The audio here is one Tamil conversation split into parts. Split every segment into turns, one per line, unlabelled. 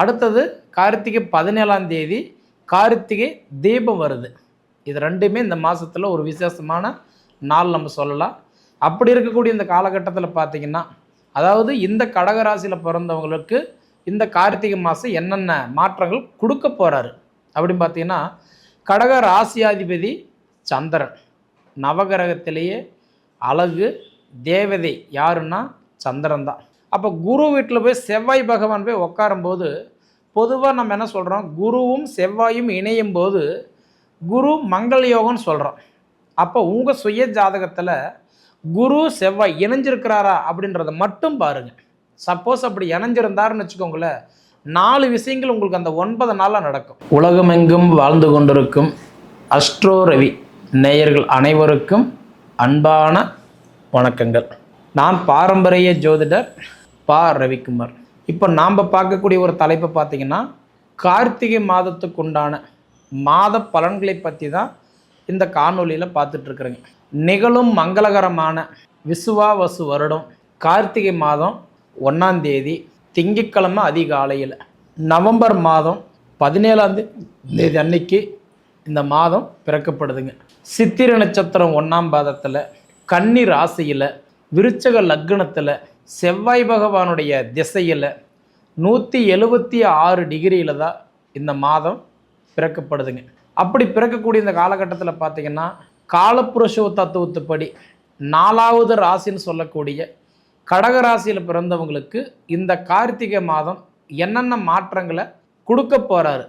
அடுத்தது கார்த்திகை பதினேழாம் தேதி கார்த்திகை தீபம் வருது. இது ரெண்டுமே இந்த மாதத்தில் ஒரு விசேஷமான நாள் நம்ம சொல்லலாம். அப்படி இருக்கக்கூடிய இந்த காலகட்டத்தில் பார்த்தீங்கன்னா அதாவது இந்த கடகராசியில் பிறந்தவங்களுக்கு இந்த கார்த்திகை மாதம் என்னென்ன மாற்றங்கள் கொடுக்க போகிறாரு அப்படின்னு பார்த்தீங்கன்னா கடக ராசியாதிபதி சந்திரன். நவகிரகத்திலேயே அழகு தேவதை யாருன்னா சந்திரன் தான். அப்போ குரு வீட்டில் போய் செவ்வாய் பகவான் போய் உட்காரும்போது பொதுவாக நம்ம என்ன சொல்கிறோம் குருவும் செவ்வாயும் இணையும் போது குரு மங்கள யோகம்னு சொல்கிறோம் அப்போ உங்கள் சுய ஜாதகத்தில் குரு செவ்வாய் இணைஞ்சிருக்கிறாரா அப்படின்றத மட்டும் பாருங்கள் சப்போஸ் அப்படி இணைஞ்சிருந்தாருன்னு வச்சுக்கோங்களேன் நாலு விஷயங்கள் உங்களுக்கு அந்த ஒன்பது நாளாக நடக்கும். உலகமெங்கும் வாழ்ந்து கொண்டிருக்கும் அஸ்ட்ரோ ரவி நேயர்கள் அனைவருக்கும் அன்பான வணக்கங்கள். நான் பாரம்பரிய ஜோதிடர் பா ரவிக்குமார். இப்போ நாம் பார்க்கக்கூடிய ஒரு தலைப்பை பார்த்தீங்கன்னா கார்த்திகை மாதத்துக்கு உண்டான மாத பலன்களை பற்றி தான் இந்த காணொலியில் பார்த்துட்ருக்குறேங்க. நிகழும் மங்களகரமான விசுவாவசு வருடம் கார்த்திகை மாதம் ஒன்றாம் தேதி திங்கட்கிழமை அதிகாலையில். நவம்பர் மாதம் பதினேழாம் தேதி அன்னைக்கு இந்த மாதம் பிறக்கப்படுதுங்க. சித்திரை நட்சத்திரம் ஒன்றாம் பாதத்தில் கன்னி ராசியில் விருச்சக லக்னத்தில் செவ்வாய் பகவானுடைய திசையில் நூற்றி எழுபத்தி ஆறு டிகிரியில் தான் இந்த மாதம் பிறக்கப்படுதுங்க. அப்படி பிறக்கக்கூடிய இந்த காலகட்டத்தில் பார்த்தீங்கன்னா காலப்புருஷ தத்துவத்துப்படி நாலாவது ராசின்னு சொல்லக்கூடிய கடக ராசியில் பிறந்தவங்களுக்கு இந்த கார்த்திகை மாதம் என்னென்ன மாற்றங்களை கொடுக்க போகிறாரு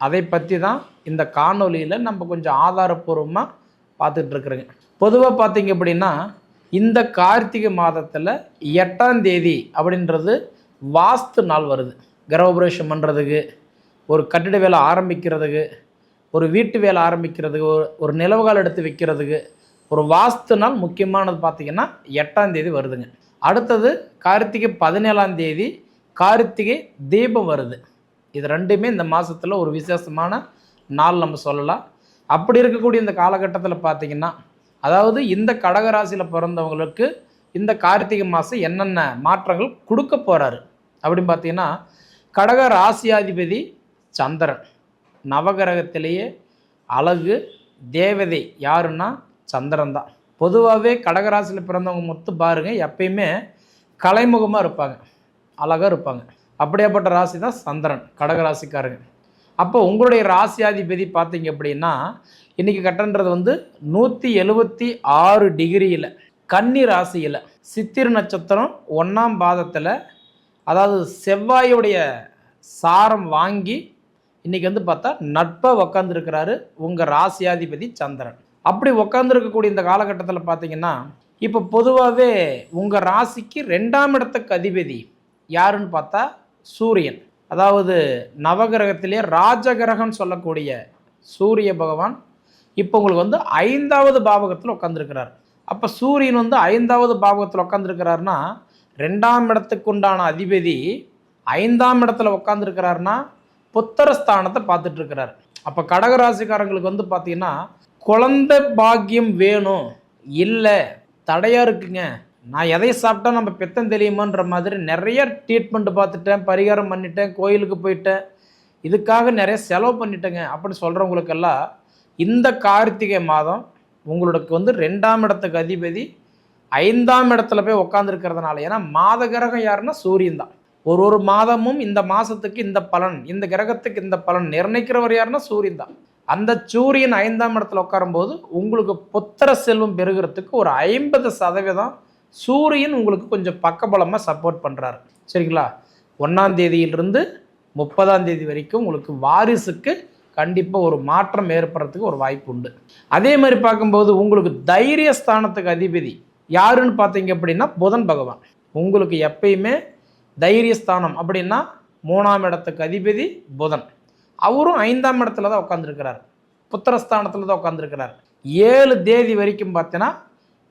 அதை பற்றி தான் இந்த காணொலியில் நம்ம கொஞ்சம் ஆதாரப்பூர்வமாக பார்த்துட்டு இருக்கிறோங்க. பொதுவாக பார்த்தீங்க அப்படின்னா இந்த கார்த்திகை மாதத்தில் எட்டாம் தேதி அப்படின்றது வாஸ்து நாள் வருது. கிரகபிரவேசம் பண்ணுறதுக்கு ஒரு கட்டிட வேலை ஆரம்பிக்கிறதுக்கு ஒரு வீட்டு வேலை ஆரம்பிக்கிறதுக்கு ஒரு ஒரு நிலவுகால் எடுத்து வைக்கிறதுக்கு ஒரு வாஸ்து நாள் முக்கியமானது பார்த்திங்கன்னா எட்டாம் தேதி வருதுங்க. அடுத்தது கார்த்திகை பதினேழாம் தேதி கார்த்திகை தீபம் வருது. இது ரெண்டுமே இந்த மாதத்தில் ஒரு விசேஷமான நாள் நம்ம சொல்லலாம். அப்படி இருக்கக்கூடிய இந்த காலகட்டத்தில் பார்த்திங்கன்னா அதாவது இந்த கடகராசியில் பிறந்தவங்களுக்கு இந்த கார்த்திகை மாதம் என்னென்ன மாற்றங்கள் கொடுக்க போகிறாரு அப்படின்னு பார்த்தீங்கன்னா கடக ராசியாதிபதி சந்திரன். நவகிரகத்திலேயே அழகு தேவதை யாருன்னா சந்திரன் தான். பொதுவாகவே கடகராசியில் பிறந்தவங்க மொத்தம் பாருங்கள் எப்பயுமே கலைமுகமாக இருப்பாங்க அழகாக இருப்பாங்க. அப்படியாப்பட்ட ராசி தான் சந்திரன் கடகராசிக்காரங்க. அப்போ உங்களுடைய ராசியாதிபதி பார்த்தீங்க அப்படின்னா இன்றைக்கி கட்டன்றது வந்து நூற்றி எழுபத்தி ஆறு டிகிரியில் கன்னி ராசியில் சித்திர நட்சத்திரம் ஒன்றாம் பாதத்தில் அதாவது செவ்வாயுடைய சாரம் வாங்கி இன்றைக்கி வந்து பார்த்தா நட்பாக உக்காந்துருக்கிறாரு உங்கள் ராசியாதிபதி சந்திரன். அப்படி உக்காந்துருக்கக்கூடிய இந்த காலகட்டத்தில் பார்த்தீங்கன்னா இப்போ பொதுவாகவே உங்கள் ராசிக்கு ரெண்டாம் இடத்துக்கு அதிபதி யாருன்னு பார்த்தா சூரியன். அதாவது நவகிரகத்திலே ராஜகிரகம்னு சொல்லக்கூடிய சூரிய பகவான் இப்போ உங்களுக்கு வந்து ஐந்தாவது பாவகத்தில் உட்காந்துருக்கிறார் அப்போ சூரியன் வந்து ஐந்தாவது பாவகத்தில் உட்காந்துருக்கிறாருன்னா ரெண்டாம் இடத்துக்கு உண்டான அதிபதி ஐந்தாம் இடத்துல உட்காந்துருக்கிறாருன்னா புத்தரஸ்தானத்தை பார்த்துட்ருக்கிறார். அப்போ கடகராசிக்காரங்களுக்கு வந்து பார்த்தீங்கன்னா குழந்தை பாக்கியம் வேணும் இல்லை தடையாக இருக்குங்க. நான் எதை சாப்பிட்டா நம்ம பித்தம் தெரியுமான்ற மாதிரி நிறைய ட்ரீட்மெண்ட் பார்த்துட்டேன் பரிகாரம் பண்ணிட்டேன் கோயிலுக்கு போயிட்டேன். இதுக்காக நிறைய செலவு பண்ணிட்டேங்க அப்படின்னு சொல்கிறவங்களுக்கெல்லாம் இந்த கார்த்திகை மாதம் உங்களுக்கு வந்து ரெண்டாம் இடத்துக்கு அதிபதி ஐந்தாம் இடத்துல போய் உட்காந்துருக்கிறதுனால ஏன்னா மாத கிரகம் யாருன்னா சூரியன் தான். ஒரு ஒரு மாதமும் இந்த மாதத்துக்கு இந்த பலன் இந்த கிரகத்துக்கு இந்த பலன் நிர்ணயிக்கிறவர் யாருன்னா சூரியன் தான். அந்த சூரியன் ஐந்தாம் இடத்துல உட்காரும்போது உங்களுக்கு புத்திர செல்வம் பெருகிறதுக்கு ஒரு ஐம்பது சதவீதம் சூரியன் உங்களுக்கு கொஞ்சம் பக்கபலமாக சப்போர்ட் பண்ணுறாரு சரிங்களா? ஒன்றாம் தேதியிலிருந்து முப்பதாம் தேதி வரைக்கும் உங்களுக்கு வாரிசுக்கு கண்டிப்பாக ஒரு மாற்றம் ஏற்படுறதுக்கு ஒரு வாய்ப்பு உண்டு. அதே மாதிரி பார்க்கும்போது உங்களுக்கு தைரிய ஸ்தானத்துக்கு அதிபதி யாருன்னு பார்த்தீங்க அப்படின்னா புதன் பகவான். உங்களுக்கு எப்பயுமே தைரிய ஸ்தானம் அப்படின்னா மூணாம் இடத்துக்கு அதிபதி புதன். அவரும் ஐந்தாம் இடத்துல தான் உட்காந்துருக்கிறார் புத்திரஸ்தானத்தில் தான் உட்காந்துருக்கிறார் ஏழு தேதி வரைக்கும் பார்த்தீங்கன்னா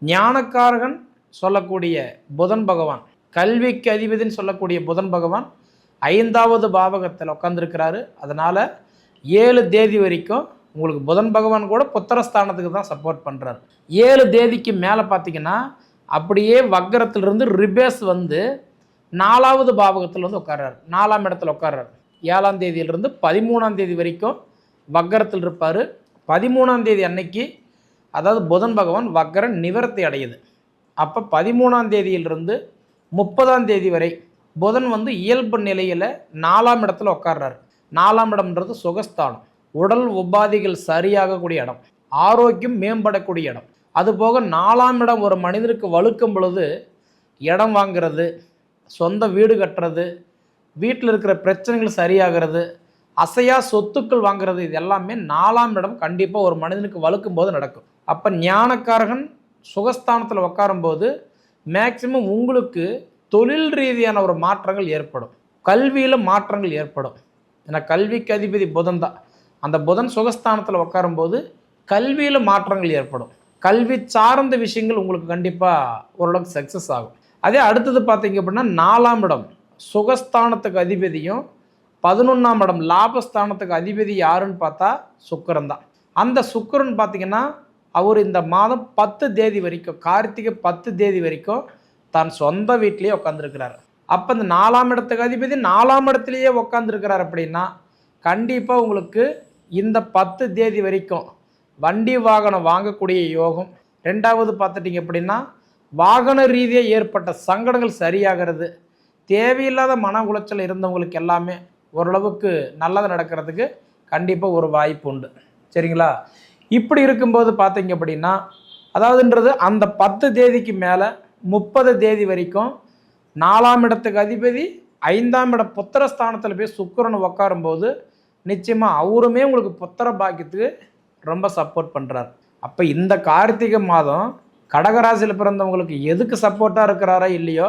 ஞானக்காரகன் சொல்லக்கூடிய புதன் பகவான் கல்விக்கு அதிபதின்னு சொல்லக்கூடிய புதன் பகவான் ஐந்தாவது பாவகத்தில் உட்காந்துருக்கிறாரு அதனால் ஏழு தேதி வரைக்கும் உங்களுக்கு புதன் பகவான் கூட புத்திரஸ்தானத்துக்கு தான் சப்போர்ட் பண்ணுறாரு ஏழு தேதிக்கு மேலே பார்த்தீங்கன்னா அப்படியே வக்கரத்திலிருந்து ரிபேஸ் வந்து நாலாவது பாவகத்தில் வந்து உட்கார்றாரு நாலாம் இடத்துல உட்கார்றாரு ஏழாம் தேதியிலிருந்து பதிமூணாம் தேதி வரைக்கும் வக்கரத்தில் இருப்பார். பதிமூணாம் தேதி அன்னைக்கு அதாவது புதன் பகவான் வக்கரன் நிவர்த்தி அடையுது. அப்போ பதிமூணாம் தேதியிலிருந்து முப்பதாம் தேதி வரை புதன் வந்து இயல்பு நிலையில் நாலாம் இடத்துல உட்கார்றாரு. நாலாம் இடம்ன்றது சுகஸ்தானம். உடல் உபாதிகள் சரியாகக்கூடிய இடம். ஆரோக்கியம் மேம்படக்கூடிய இடம். அதுபோக நாலாம் இடம் ஒரு மனிதனுக்கு வலுக்கும் பொழுது இடம் வாங்குறது சொந்த வீடு கட்டுறது வீட்டில் இருக்கிற பிரச்சனைகள் சரியாகிறது அசையா சொத்துக்கள் வாங்குறது இது எல்லாமே நாலாம் இடம் கண்டிப்பாக ஒரு மனிதனுக்கு வலுக்கும் போது நடக்கும். அப்போ ஞானக்காரகன் சுகஸ்தானத்தில் உட்காரும்போது மேக்சிமம் உங்களுக்கு தொழில் ரீதியான ஒரு மாற்றங்கள் ஏற்படும். கல்வியில் மாற்றங்கள் ஏற்படும். ஏன்னா கல்விக்கு அதிபதி புதன் தான். அந்த புதன் சுகஸ்தானத்தில் உட்காரும்போது கல்வியில் மாற்றங்கள் ஏற்படும். கல்வி சார்ந்த விஷயங்கள் உங்களுக்கு கண்டிப்பாக ஓரளவுக்கு சக்ஸஸ் ஆகும். அதே அடுத்தது பார்த்தீங்க அப்படின்னா நாலாம் இடம். சுகஸ்தானத்துக்கு அதிபதியும் பதினொன்றாம் இடம். லாபஸ்தானத்துக்கு அதிபதி யாருன்னு பார்த்தா சுக்கரன் தான். அந்த சுக்கரன் பார்த்தீங்கன்னா அவர் இந்த மாதம் பத்து தேதி வரைக்கும் கார்த்திகை பத்து தேதி வரைக்கும் தான் சொந்த வீட்டிலேயே உட்காந்துருக்கிறார் அப்போ இந்த நாலாம் இடத்துக்கு அதிபதி நாலாம் இடத்துலையே உட்காந்துருக்கிறார் அப்படின்னா கண்டிப்பாக உங்களுக்கு இந்த பத்து தேதி வரைக்கும் வண்டி வாகனம் வாங்கக்கூடிய யோகம். ரெண்டாவது பார்த்துட்டிங்க அப்படின்னா வாகன ரீதியாக ஏற்பட்ட சங்கடங்கள் சரியாகிறது. தேவையில்லாத மன உளைச்சல் இருந்தவங்களுக்கு எல்லாமே ஓரளவுக்கு நல்லது நடக்கிறதுக்கு கண்டிப்பாக ஒரு வாய்ப்பு உண்டு. சரிங்களா? இப்படி இருக்கும்போது பார்த்தீங்க அப்படின்னா அதாவதுன்றது அந்த பத்து தேதிக்கு மேலே முப்பது தேதி வரைக்கும் நாலாம் இடத்துக்கு அதிபதி ஐந்தாம் இட புத்திரஸ்தானத்தில் போய் சுக்கரன் உட்காரும்போது நிச்சயமாக அவருமே உங்களுக்கு புத்திர பாக்கியத்துக்கு ரொம்ப சப்போர்ட் பண்ணுறார் அப்போ இந்த கார்த்திகை மாதம் கடகராசியில் பிறந்தவங்களுக்கு எதுக்கு சப்போர்ட்டாக இருக்கிறாரா இல்லையோ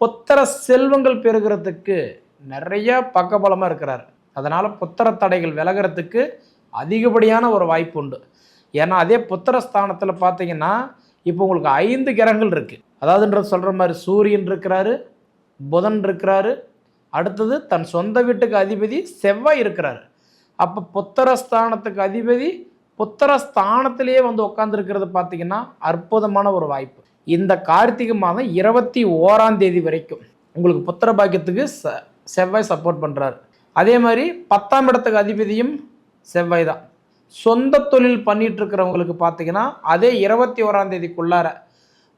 புத்திர செல்வங்கள் பெறுகிறதுக்கு நிறைய பக்கபலமாக இருக்கிறார். அதனால் புத்திர தடைகள் விலகிறதுக்கு அதிகப்படியான ஒரு வாய்ப்பு உண்டு. ஏன்னா அதே புத்திரஸ்தானத்தில் பார்த்தீங்கன்னா இப்போ உங்களுக்கு ஐந்து கிரகங்கள் இருக்குது அதாவதுன்றது சொல்கிற மாதிரி சூரியன் இருக்கிறாரு புதன் இருக்கிறாரு அடுத்தது தன் சொந்த வீட்டுக்கு அதிபதி செவ்வாய் இருக்கிறாரு. அப்போ புத்திரஸ்தானத்துக்கு அதிபதி புத்திரஸ்தானத்திலேயே வந்து உட்காந்துருக்கிறது பார்த்தீங்கன்னா அற்புதமான ஒரு வாய்ப்பு. இந்த கார்த்திகை மாதம் இருபத்தி ஓராம் தேதி வரைக்கும் உங்களுக்கு புத்திர பாக்கியத்துக்கு ச செவ்வாய் சப்போர்ட் பண்ணுறாரு அதே மாதிரி பத்தாம் இடத்துக்கு அதிபதியும் செவ்வாய் தான். சொந்த தொழில் பண்ணிட்டு இருக்கிறவங்களுக்கு பார்த்தீங்கன்னா அதே இருபத்தி ஓராம் தேதிக்குள்ளார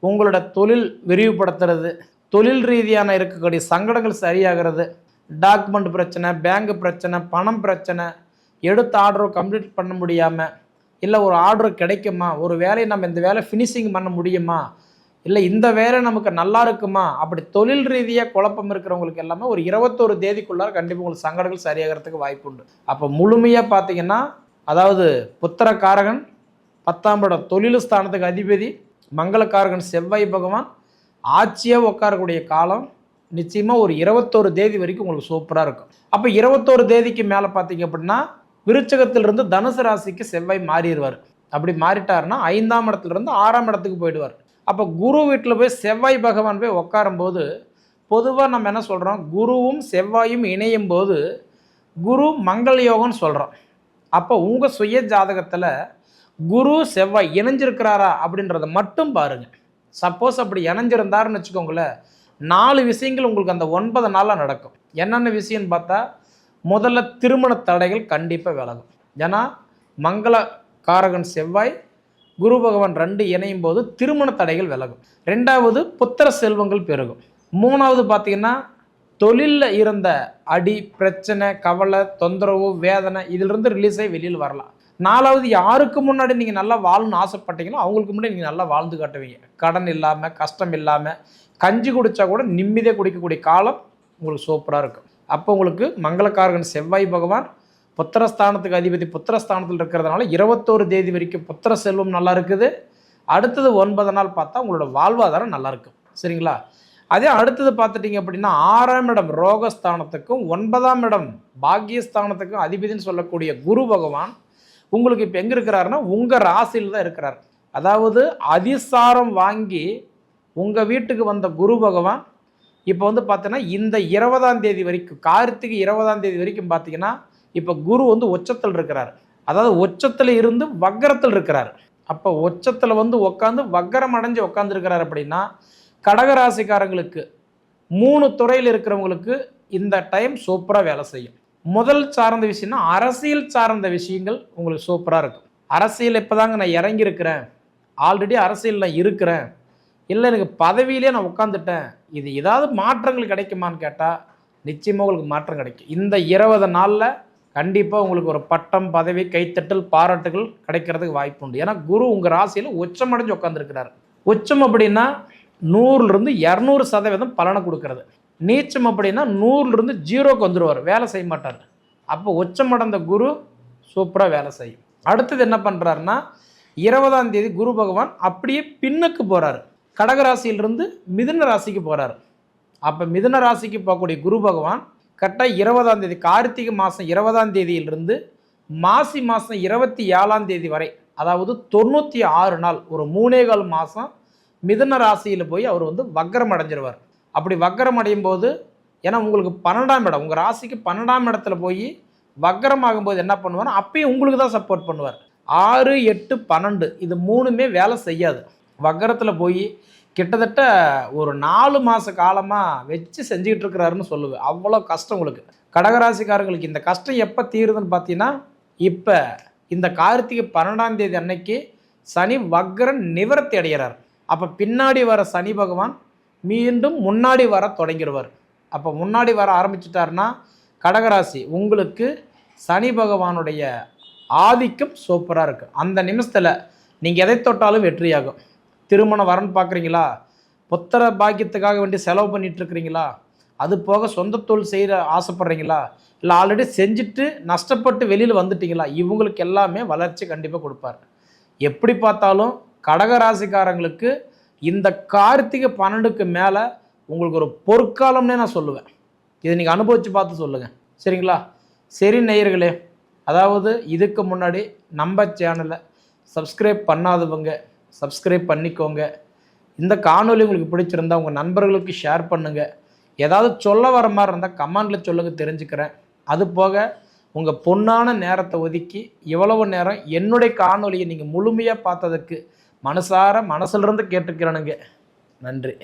உங்களோட தொழில் விரிவுபடுத்துறது தொழில் ரீதியான இருக்கக்கூடிய சங்கடங்கள் சரியாகிறது டாக்குமெண்ட் பிரச்சனை பேங்க் பிரச்சனை பணம் பிரச்சனை எடுத்த ஆர்டரை கம்ப்ளீட் பண்ண முடியாமல் இல்லை ஒரு ஆர்டர் கிடைக்குமா ஒரு வேலையை நம்ம இந்த வேலை ஃபினிஷிங் பண்ண முடியுமா இல்லை இந்த வேலை நமக்கு நல்லா இருக்குமா அப்படி தொழில் ரீதியாக குழப்பம் இருக்கிறவங்களுக்கு எல்லாமே ஒரு இருபத்தோரு தேதிக்குள்ளார கண்டிப்பாக உங்களுக்கு சங்கடங்கள் சரியாகிறதுக்கு வாய்ப்பு உண்டு அப்போ முழுமையாக பார்த்தீங்கன்னா அதாவது புத்திரக்காரகன் பத்தாம் இடம் தொழில் ஸ்தானத்துக்கு அதிபதி மங்களக்காரகன் செவ்வாய் பகவான் ஆட்சியாக உட்காரக்கூடிய காலம் நிச்சயமாக ஒரு இருபத்தோரு தேதி வரைக்கும் உங்களுக்கு சூப்பராக இருக்கும். அப்போ இருபத்தோரு தேதிக்கு மேலே பார்த்தீங்க அப்படின்னா விருச்சகத்திலிருந்து தனுசு ராசிக்கு செவ்வாய் மாறிடுவார். அப்படி மாறிட்டாருன்னா ஐந்தாம் இடத்துலேருந்து ஆறாம் இடத்துக்கு போயிடுவார். அப்போ குரு வீட்டில் போய் செவ்வாய் பகவான் போய் உட்காரும்போது பொதுவாக நம்ம என்ன சொல்கிறோம் குருவும் செவ்வாயும் இணையும் போது குரு மங்கள யோகம்னு சொல்கிறோம் அப்போ உங்கள் சுய ஜாதகத்தில் குரு செவ்வாய் இணைஞ்சிருக்கிறாரா அப்படின்றத மட்டும் பாருங்கள் சப்போஸ் அப்படி இணைஞ்சிருந்தாருன்னு வச்சுக்கோங்களேன் நாலு விஷயங்கள் உங்களுக்கு அந்த ஒன்பது நாளாக நடக்கும். என்னென்ன விஷயம்னு பார்த்தா முதல்ல திருமண தடைகள் கண்டிப்பாக விலகும். ஏன்னா மங்கள காரகன் செவ்வாய் குரு பகவான் ரெண்டு இணையும் போது திருமண தடைகள் விலகும். ரெண்டாவது புத்திர செல்வங்கள் பெருகும். மூணாவது பார்த்தீங்கன்னா தொழிலில் இருந்த அடி பிரச்சனை கவலை தொந்தரவு வேதனை இதிலிருந்து ரிலீஸ் ஆகி வெளியில் வரலாம். நாலாவது யாருக்கு முன்னாடி நீங்கள் நல்லா வாழணும்னு ஆசைப்பட்டீங்களோ அவங்களுக்கு முன்னாடி நீங்கள் நல்லா வாழ்ந்து காட்டுவீங்க. கடன் இல்லாமல் கஷ்டம் இல்லாமல் கஞ்சி குடித்தா கூட நிம்மதியாக குடிக்கக்கூடிய காலம் உங்களுக்கு சூப்பராக இருக்கும். அப்போ உங்களுக்கு மங்களக்காரகன் செவ்வாய் பகவான் புத்திரஸ்தானத்துக்கு அதிபதி புத்திரஸ்தானத்தில் இருக்கிறதுனால இருபத்தோரு தேதி வரைக்கும் புத்திர செல்வம் நல்லா இருக்குது. அடுத்தது ஒன்பது நாள் பார்த்தா உங்களோட வாழ்வாதாரம் நல்லா இருக்கும். சரிங்களா? அதே அடுத்தது பார்த்துட்டிங்க அப்படின்னா ஆறாம் இடம் ரோகஸ்தானத்துக்கும் ஒன்பதாம் இடம் பாக்கியஸ்தானத்துக்கும் அதிபதினு சொல்லக்கூடிய குரு பகவான் உங்களுக்கு இப்போ எங்கே இருக்கிறாருன்னா உங்கள் ராசியில் தான் இருக்கிறார். அதாவது அதிசாரம் வாங்கி உங்கள் வீட்டுக்கு வந்த குரு பகவான் இப்போ வந்து பார்த்தீங்கன்னா இந்த இருபதாம் தேதி வரைக்கும் கார்த்திகை இருபதாம் தேதி வரைக்கும் பார்த்தீங்கன்னா இப்போ குரு வந்து உச்சத்தில் இருக்கிறார். அதாவது உச்சத்தில் இருந்து வக்கரத்தில் இருக்கிறார். அப்போ உச்சத்தில் வந்து உட்காந்து வக்கரம் அடைஞ்சு உட்காந்துருக்கிறார் அப்படின்னா கடகராசிக்காரங்களுக்கு மூணு துறையில் இருக்கிறவங்களுக்கு இந்த டைம் சூப்பராக வேலை செய்யும். முதல் சார்ந்த விஷயம்னா அரசியல் சார்ந்த விஷயங்கள் உங்களுக்கு சூப்பராக இருக்கும். அரசியல் இப்போ தாங்க நான் இறங்கியிருக்கிறேன். ஆல்ரெடி அரசியலில் இருக்கிறேன். இல்லை எனக்கு பதவியிலே நான் உட்காந்துட்டேன் இது ஏதாவது மாற்றங்கள் கிடைக்குமான்னு கேட்டால் நிச்சயமாக உங்களுக்கு மாற்றம் கிடைக்கும். இந்த இருபது நாளில் கண்டிப்பாக உங்களுக்கு ஒரு பட்டம் பதவி கைத்தட்டல் பாராட்டுகள் கிடைக்கிறதுக்கு வாய்ப்பு உண்டு. ஏன்னா குரு உங்கள் ராசியில் உச்சமடைஞ்சு உட்காந்துருக்கிறார் உச்சம் அப்படின்னா நூறுலேருந்து இரநூறு சதவீதம் பலனை கொடுக்கறது. நீச்சம் அப்படின்னா நூறுலேருந்து ஜீரோக்கு வந்துடுவார் வேலை செய்ய மாட்டார். அப்போ உச்சமடைந்த குரு சூப்பராக வேலை செய்யும். அடுத்தது என்ன பண்ணுறாருன்னா இருபதாம் தேதி குரு பகவான் அப்படியே பின்னுக்கு போகிறாரு கடகராசியிலிருந்து மிதுன ராசிக்கு போகிறாரு அப்போ மிதுன ராசிக்கு போகக்கூடிய குரு பகவான் கரெக்டாக இருபதாம் தேதி கார்த்திகை மாதம் இருபதாம் தேதியிலிருந்து மாசி மாதம் இருபத்தி ஏழாம் தேதி வரை அதாவது தொண்ணூற்றி ஆறு நாள் ஒரு மூணே கால் மாதம் மிதன ராசியில் போய் அவர் வந்து வக்கரம் அடைஞ்சிருவார். அப்படி வக்கரம் அடையும் போது ஏன்னா உங்களுக்கு பன்னெண்டாம் இடம் உங்கள் ராசிக்கு பன்னெண்டாம் இடத்துல போய் வக்கரம் ஆகும்போது என்ன பண்ணுவார்? அப்பயும் உங்களுக்கு தான் சப்போர்ட் பண்ணுவார். ஆறு எட்டு பன்னெண்டு இது மூணுமே வேலை செய்யாது. வக்கரத்தில் போய் கிட்டத்தட்ட ஒரு நாலு மாத காலமாக வச்சு செஞ்சுக்கிட்டு இருக்கிறாருன்னு சொல்லுவேன். அவ்வளோ கஷ்டம் உங்களுக்கு. கடகராசிக்காரங்களுக்கு இந்த கஷ்டம் எப்போ தீருதுன்னு பார்த்தீங்கன்னா இப்போ இந்த கார்த்திகை பன்னெண்டாம் தேதி அன்னைக்கு சனி வக்ரன் நிவர்த்தி அடைகிறார். அப்போ பின்னாடி வர சனி பகவான் மீண்டும் முன்னாடி வர தொடங்கிடுவார். அப்போ முன்னாடி வர ஆரம்பிச்சிட்டாருன்னா கடகராசி உங்களுக்கு சனி பகவானுடைய ஆதிக்கம் சூப்பராக இருக்குது அந்த நிமிஷத்தில் நீங்கள் எதை தொட்டாலும் வெற்றியாகும். திருமணம் வரன்னு பார்க்குறீங்களா புத்திர பாக்கியத்துக்காக வேண்டி செலவு பண்ணிட்டு இருக்கிறீங்களா? அது போக சொந்த தொழில் செய்கிற ஆசைப்படுறீங்களா? இல்லை ஆல்ரெடி செஞ்சுட்டு நஷ்டப்பட்டு வெளியில் வந்துட்டீங்களா? இவங்களுக்கு எல்லாமே வளர்ச்சி கண்டிப்பாக கொடுப்பார். எப்படி பார்த்தாலும் கடகராசிக்காரங்களுக்கு இந்த கார்த்திகை பன்னெண்டுக்கு மேலே உங்களுக்கு ஒரு பொற்காலம்னே நான் சொல்லுவேன். இதை நீங்கள் அனுபவித்து பார்த்து சொல்லுங்கள் சரிங்களா? சரி நேயர்களே அதாவது இதுக்கு முன்னாடி நம்ம சேனலை சப்ஸ்கிரைப் பண்ணாதவங்க சப்ஸ்கிரைப் பண்ணிக்கோங்க. இந்த காணொலி உங்களுக்கு பிடிச்சிருந்தா உங்கள் நண்பர்களுக்கு ஷேர் பண்ணுங்கள் ஏதாவது சொல்ல வர மாதிரி இருந்தால் கமெண்டில் சொல்லுங்கள் தெரிஞ்சுக்கிறேன். அது போக உங்கள் பொன்னான நேரத்தை ஒதுக்கி இவ்வளவு நேரம் என்னுடைய காணொலியை நீங்கள் முழுமையாக பார்த்ததுக்கு மனசார மனசுலேருந்து கேட்டுக்கிறேனுங்க. நன்றி.